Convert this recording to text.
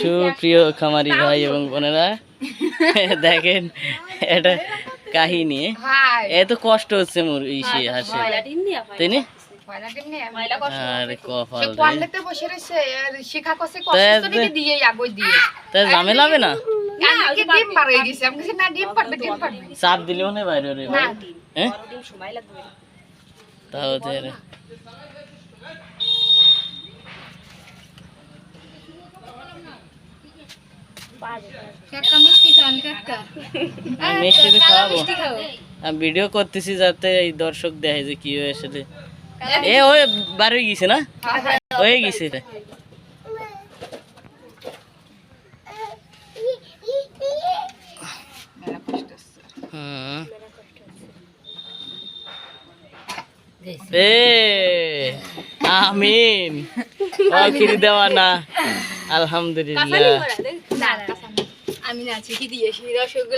সুপ্রিয় খামারি ভাই এবং বোনেরা দেখেন এটা কাহিনী। এত কষ্ট হচ্ছে মোর ইসে হাসে তাই নি? কপাল রে। কোয়ালেতে বসে রয়েছে আর শিখা কষে তা কষ্ট নাকি দিয়ে আগই দিয়ে তা ঝামেলা হবে না কালকে ডিম পার হয়ে গেছে আমি বলছি, না ডিম পারবে ডিম পারবে চাপ দিলে মনে হয় বাইরে রে ভাই না। হ্যাঁ তাও তো রে। কাকা মিষ্টি খাওয়াবো আমি ভিডিও করতেছি যাতে এই দর্শক দেখে যে কি হয়ে আসলে। এ ওই বার হয়ে গেছে না? হয়ে গেছে আমিন। দেওয়া না আলহামদুলিল্লাহ। আমি নাচি কি দিয়েছি রসগোল্লা